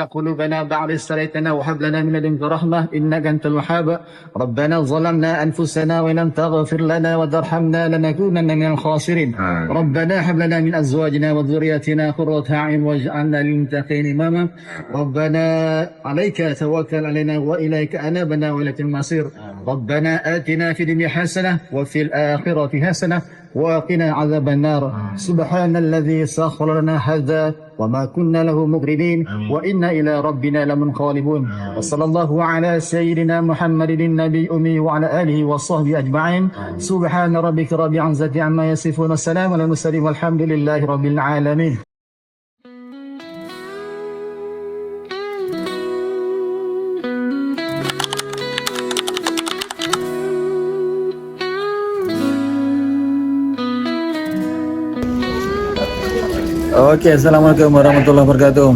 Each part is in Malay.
قلوبنا بعد إذ هديتنا وهب لنا من لدنك رحمة إنك أنت الوهاب. ربنا ظلمنا أنفسنا وإن لم تغفر لنا وترحمنا لنكونن من الخاسرين. ربنا هب لنا من أزواجنا وذرياتنا قرة أعين واجعلنا للمتقين إماما. ربنا عليك توكل علينا وإليك أنابنا وإليك المصير. ربنا آتنا في الدنيا حسنة وفي الآخرة حسنة وقنا عذاب النار. سبحان الذي سخر لنا هذا وما كنا له مقرنين وإنا إلى ربنا لمنقلبون. وصلى الله على سيدنا محمد النبي أمي وعلى آله وصحبه أجمعين. سبحان ربك رب العزة عما يصفون. والسلام على المرسلين والحمد لله رب العالمين. Okey, Assalamualaikum warahmatullahi wabarakatuh.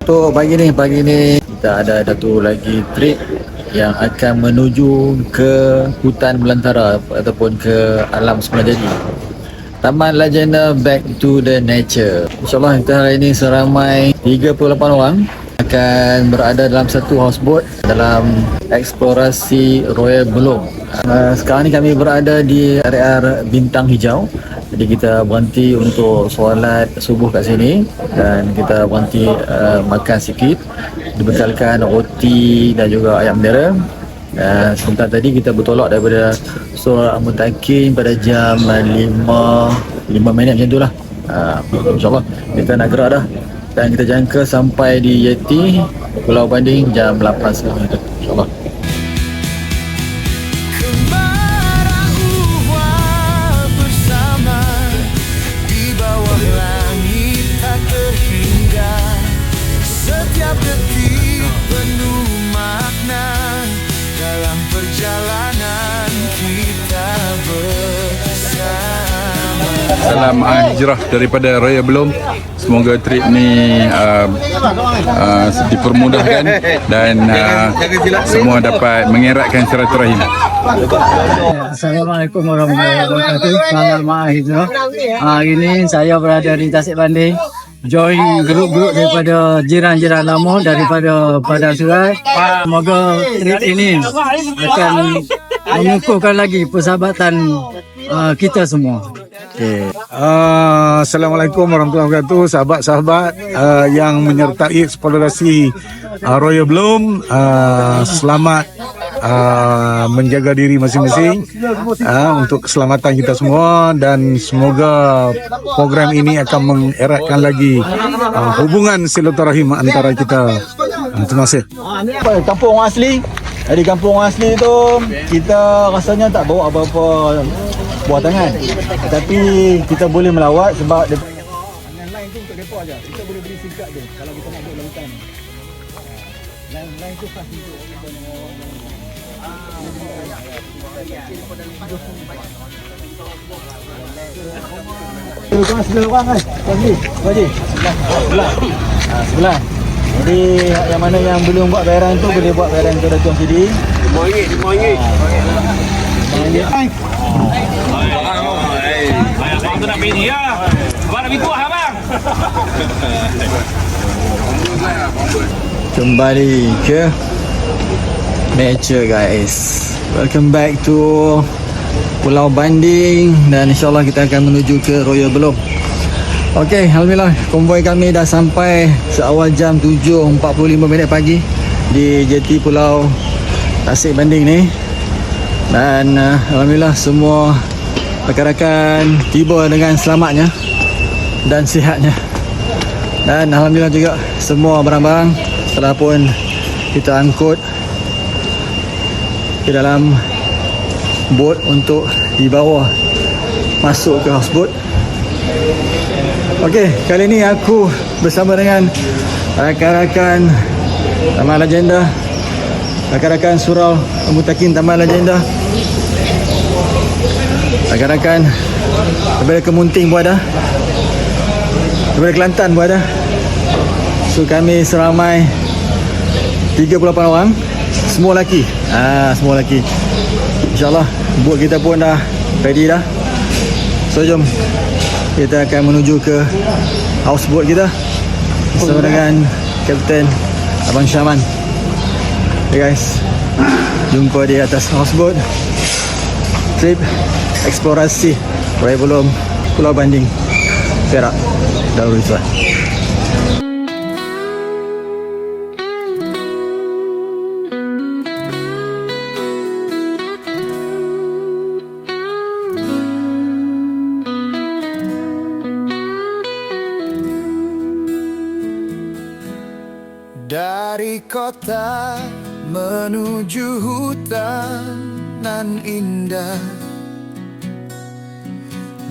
Untuk pagi ni, pagi ni kita ada satu lagi trip yang akan menuju ke hutan belantara ataupun ke alam semula jadi. Taman Legenda Back to the Nature. InsyaAllah kita hari ini seramai 38 orang akan berada dalam satu houseboat dalam eksplorasi Royal Belum. Uh, sekarang ni kami berada di area Bintang Hijau. Jadi kita berhenti untuk solat subuh kat sini dan kita berhenti uh, makan sikit. Dibekalkan roti dan juga ayam dera. Uh, sebentar tadi kita bertolak daripada Surah Al-Mutakin pada jam 5 5 minit macam tu lah. Uh, InsyaAllah kita nak gerak dah dan kita jangka sampai di Yeti Pulau Banding jam 8 setengah tu insyaAllah Salam uh, hijrah daripada Raya Belum. Semoga trip ni uh, uh, dipermudahkan dan uh, semua dapat mengeratkan silaturahim. Assalamualaikum warahmatullahi wabarakatuh. Selamat maaf Hijrah. Hari ini saya berada di Tasik Banding. Join grup-grup daripada jiran-jiran lama daripada Padang Surat Semoga trip ini akan mengukuhkan lagi persahabatan uh, kita semua Okay. Uh, Assalamualaikum warahmatullahi wabarakatuh. Sahabat-sahabat uh, yang menyertai eksplorasi uh, Royal Bloom uh, selamat uh, menjaga diri masing-masing uh, untuk keselamatan kita semua dan semoga program ini akan mengeratkan lagi uh, hubungan silaturahim antara kita. Uh, terima kasih. Kampung orang asli? Jadi kampung orang asli tu Kita rasanya tak bawa apa-apa Buah tangan Tapi kita boleh melawat sebab dia Dengan line tu untuk depa aja. Kita boleh beli sim card dia Kalau kita nak duduk dalam hutan Line, line tu khas untuk Tuan sebelah orang kan? Tuan Tuan. Sebelah. Sebelah. Sebelah. Jadi yang mana yang belum buat bayaran tu boleh buat bayaran tu Datuk Sidi. Abang tu nak bini ya. Abang nak bikuah abang. Kembali ke nature guys. Welcome back to Pulau Banding dan insyaAllah kita akan menuju ke Royal Belum. Okey, Alhamdulillah konvoi kami dah sampai seawal jam 7.45 minit pagi di jeti Pulau Tasik Banding ni. Dan uh, Alhamdulillah semua rakan-rakan tiba dengan selamatnya dan sihatnya. Dan Alhamdulillah juga semua barang-barang telah pun kita angkut ke dalam bot untuk dibawa masuk ke houseboat. Okey, kali ni aku bersama dengan rakan-rakan Taman Legenda Rakan-rakan surau Mutakin Taman Legenda Rakan-rakan Daripada Kemunting pun ada Daripada Kelantan pun ada So kami seramai 38 orang. Semua lelaki. Ah, Semua lelaki. InsyaAllah Boat kita pun dah Ready dah. So jom Kita akan menuju ke Houseboat kita. Bersama dengan Kapten Abang Syaman. Okay guys. Jumpa di atas houseboat Trip Eksplorasi Raya Belum Pulau Banding Perak Darul Rizwan Dari kota menuju hutan nan indah.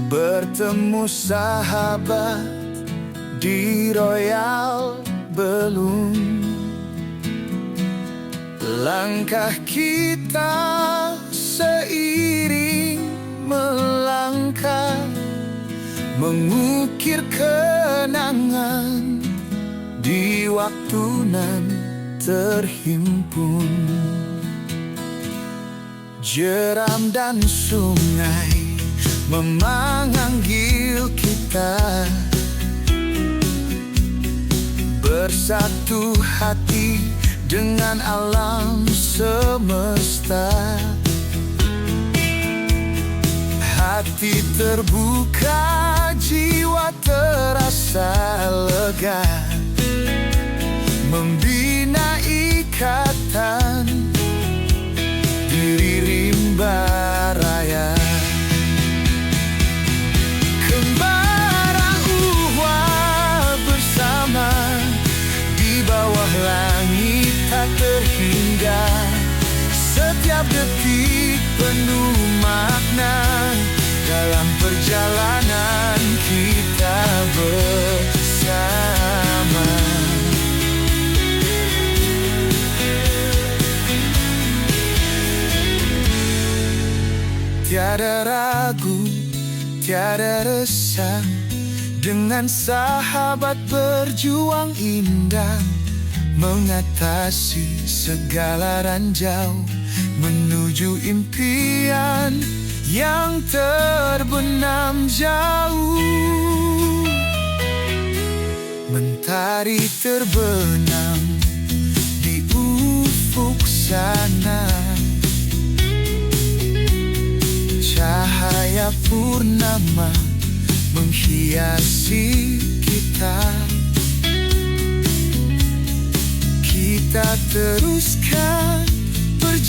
Bertemu sahabat di Royal Belum Langkah kita seiring melangkah Mengukir kenangan di waktu nan terhimpun Jeram dan sungai memanggil kita. Bersatu hati dengan alam semesta. Hati terbuka, jiwa terasa lega. Membina ikatan Setiap detik penuh makna Dalam perjalanan kita bersama. Tiada ragu, tiada resah Dengan sahabat berjuang indah Mengatasi segala ranjau Menuju impian yang terbenam jauh. Mentari terbenam di ufuk sana. Cahaya purnama menghiasi kita. Kita teruskan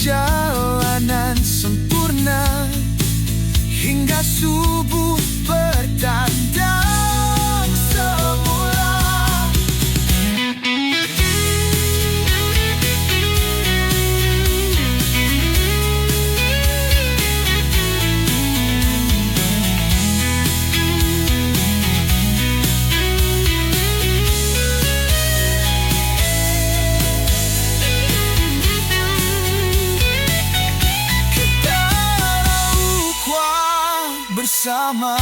perjalanan sempurna Hingga subuh bersama